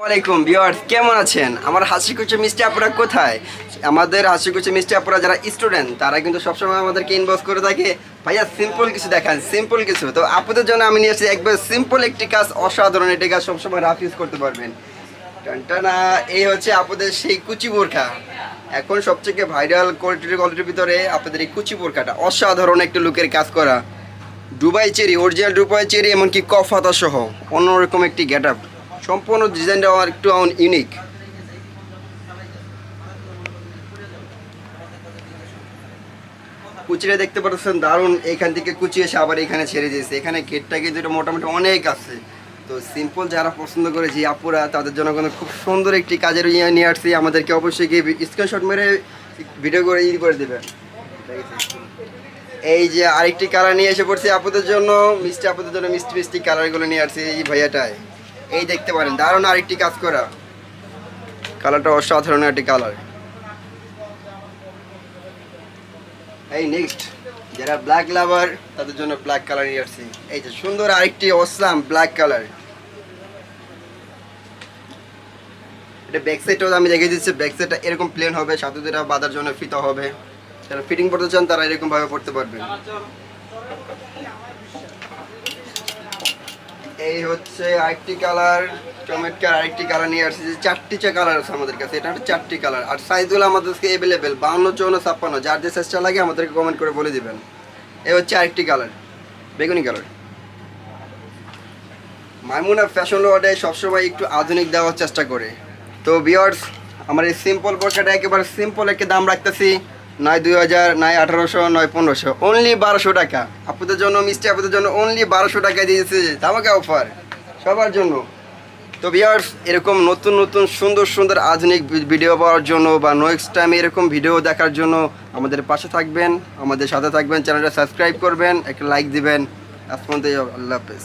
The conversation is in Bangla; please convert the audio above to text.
ওয়ালাইকুম ভিউয়ার্স, কেমন আছেন? আমার হাসি কুচি মিষ্টি আপুরা কোথায়? আমাদের হাসি কুচি মিষ্টি আপুরা যারা স্টুডেন্ট তারা কিন্তু সবসময় আমাদেরকে ইনবক্স করে থাকে। ভাইয়া সিম্পল কিছু দেখান সিম্পল কিছু। তো আপুদের জন্য আমি নিয়ে এসেছি একবার সিম্পল একটি কাজ, অসাধারণ একটি কাজ সবসময় রাফ ইউজ করতে পারবেন। টানটানা এই হচ্ছে আপনাদের সেই কুচি বোরখা। এখন সবথেকে ভাইরাল কোয়ালিটির কোয়ালিটির ভিতরে আপনাদের এই কুচি বোরখাটা, অসাধারণ একটা লুকের কাজ করা। Dubai cherry original Dubai cherry, এমনকি কফাতা সহ অন্যরকম একটি গেট আপ সম্পূর্ণ ডিজাইনটা আমার একটু ইউনিক কুচিটা দেখতে পাচ্ছেন দারুণ। এখান থেকে কুচি এসে আবার এখানে ছেড়ে দিয়েছে। এখানে গেটটা কিন্তু মোটামুটি অনেক আছে। তো সিম্পল যারা পছন্দ করে, যে আপুরা, তাদের জন্য কিন্তু খুব সুন্দর একটি কাজের ইয়ে নিয়ে আসছি। আমাদেরকে অবশ্যই গিয়ে স্ক্রিনশট মেরে ভিডিও করে ই করে দেবেন। এই যে আরেকটি কালার নিয়ে এসে পড়ছি আপুদের জন্য, মিষ্টি আপুদের জন্য মিষ্টি মিষ্টি কালারগুলো নিয়ে আসছি এই ভাইয়াটায়। এই দেখতে পারেন, দারুণ আরেকটি কাজ করা। কালারটা অসাধারণ একটি কালার। এই নেক্সট যারা ব্ল্যাক লাভার তাদের জন্য ব্ল্যাক কালার নিয়ে আসছি। এই যে সুন্দর আরেকটি অসলাম ব্ল্যাক কালার এটা ব্যাক সাইডটাও আমি রেখে দিচ্ছি ব্যাক সাইডটা এরকম প্লেন হবে, সাথে যেটা বাঁধার জন্য ফিতা হবে। যারা ফিটিং করতে চান, তারা এরকমভাবে পড়তে পারবেন। এই হচ্ছে আরেকটি কালার, চমৎকার আরেকটি কালার নিয়ে আসছে, যে চারটি চা কালার আছে আমাদের কাছে, এটা হচ্ছে চারটি কালার। আর সাইজগুলো আমাদের কাছে অ্যাভেলেবেল বাউন্ন চৌন্ন ছাপ্পান্ন, যার যে সাইজটা লাগে আমাদেরকে কমেন্ট করে বলে দিবেন। এই হচ্ছে আরেকটি কালার, বেগুনি কালার। মাইমুনা ফ্যাশন ওয়ার্ডে সবসময় একটু আধুনিক দেওয়ার চেষ্টা করে। তো বিয়ার্স আমার এই সিম্পল বোরকাটা একেবারে সিম্পল একটা দাম রাখতেছি। নয় দুই হাজার নয় আঠারোশো নয় পনেরোশো। অনলি বারোশো টাকা। আপনাদের জন্য মিষ্টি, আপনাদের জন্য অনলি বারোশো টাকা দিয়েছে। ধামাকা অফার সবার জন্য। তো বিয়ার্স এরকম নতুন নতুন, সুন্দর সুন্দর আধুনিক ভিডিও পাওয়ার জন্য বা নেক্সট টাইম এরকম ভিডিও দেখার জন্য আমাদের পাশে থাকবেন, আমাদের সাথে থাকবেন চ্যানেলটা সাবস্ক্রাইব করবেন, একটা লাইক দিবেন। আজ পর্যন্ত আল্লাহ হাফেজ।